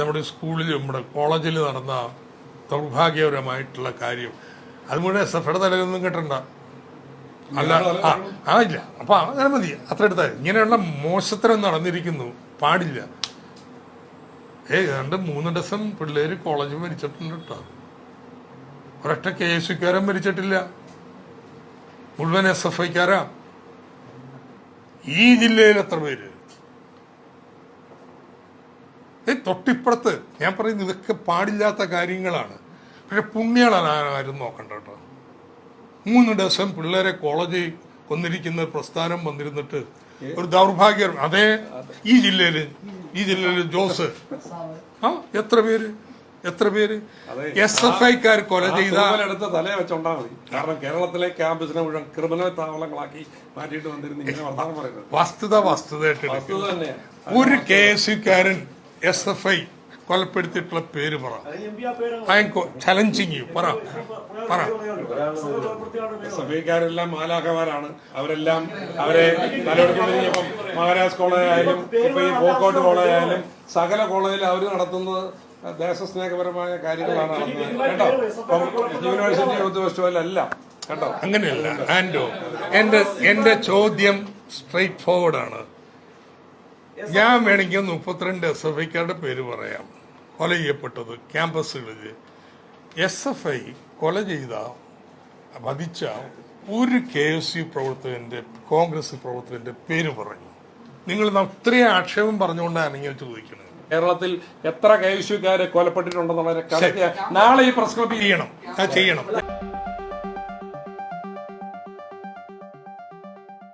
നമ്മുടെ സ്കൂളിലും നമ്മുടെ കോളേജിൽ നടന്ന ദൗർഭാഗ്യപരമായിട്ടുള്ള കാര്യം. അത് മുഴുവൻ എസ് എഫ് തലയിലൊന്നും കിട്ടണ്ട. അല്ല ആ ഇല്ല അപ്പൊ അങ്ങനെ മതി. അത്ര എടുത്താൽ ഇങ്ങനെയുള്ള മോശത്തരം നടന്നിരിക്കുന്നു. പാടില്ല. ഏ രണ്ട് മൂന്ന് ഡസൻ പിള്ളേര് കോളേജിൽ മരിച്ചിട്ടുണ്ട് കേട്ടോ. ഒരൊറ്റ കെ എസ് സിക്കാരൻ മരിച്ചിട്ടില്ല. മുഴുവൻ എസ് എഫ് ഐക്കാരാ ഈ ജില്ലയിൽ എത്ര പേര് ഏ തൊട്ടിപ്പുറത്ത് ഞാൻ പറയുന്നത് ഇതൊക്കെ പാടില്ലാത്ത കാര്യങ്ങളാണ്. പക്ഷെ പുണ്യങ്ങളാണ് ആരും നോക്കണ്ട കേട്ടോ. മൂന്ന് ഡസൻ പിള്ളേരെ കോളേജിൽ കൊന്നിരിക്കുന്ന പ്രസ്ഥാനം വന്നിരുന്നിട്ട് ഒരു ദൗർഭാഗ്യം. അതേ ഈ ജില്ലയിൽ ഈ ജില്ലയിൽ ജോസ്. ആ എത്ര പേര്? എത്ര പേര്. എസ് എഫ് ഐക്കാർ കൊല ചെയ്ത തലയെ വെച്ചോണ്ടാ മതി. കാരണം കേരളത്തിലെ ക്യാമ്പസിനെ മുഴുവൻ ക്രിമിനൽ താവളങ്ങളാക്കി മാറ്റിയിട്ട് വന്നിരുന്നു വസ്തുത. വസ്തുത ഒരു കെ എസ് യുക്കാരൻ എസ് എഫ് ഐ കൊലപ്പെടുത്തിയിട്ടുള്ള പേര് പറ. ഐ എം ചലഞ്ചിങ് യു പറ. പറ. സഭയക്കാരെല്ലാം മാലാഖമാരാണ് അവരെല്ലാം അവരെ തലയെടുക്കൊണ്ടിരിപ്പം മഹാരാജ് കോളേജ് ആയാലും ഇപ്പൊ ഈ പോക്കോട്ട് കോളേജ് ആയാലും സകല കോളേജിൽ അവർ നടത്തുന്നത് ദേശസ്നേഹപരമായ കാര്യങ്ങളാണ് നടത്തുന്നത് കേട്ടോ? യൂണിവേഴ്സിറ്റി ഉദ്യോഗസ്ഥല്ല കേട്ടോ? അങ്ങനെയല്ല ആൻഡോ എന്റെ എന്റെ ചോദ്യം സ്ട്രൈറ്റ് ഫോർവേഡ് ആണ് ഞാൻ വേണമെങ്കിൽ മുപ്പത്തിരണ്ട് എസ് എഫ് ഐക്കാരുടെ പേര് പറയാം. കൊല ചെയ്യപ്പെട്ടത് ക്യാമ്പസുകളിൽ. എസ് എഫ് ഐ കൊല ചെയ്ത വധിച്ച ഒരു കെ എസ് യു പ്രവർത്തകന്റെ കോൺഗ്രസ് പ്രവർത്തകന്റെ പേര് പറഞ്ഞു. നിങ്ങൾ ഇത്രയും ആക്ഷേപം പറഞ്ഞുകൊണ്ടാണ് ഇങ്ങനെ ചോദിക്കുന്നത്. കേരളത്തിൽ എത്ര കെ കൈവിശ്വക്കാരെ കൊലപ്പെട്ടിട്ടുണ്ടെന്നുള്ളതിനെ കൊലപ്പെട്ടിട്ടുണ്ടെന്നുള്ള നാളെ ഈ പ്രസ് ക്ലബിൽ ചെയ്യണം. ചെയ്യണം.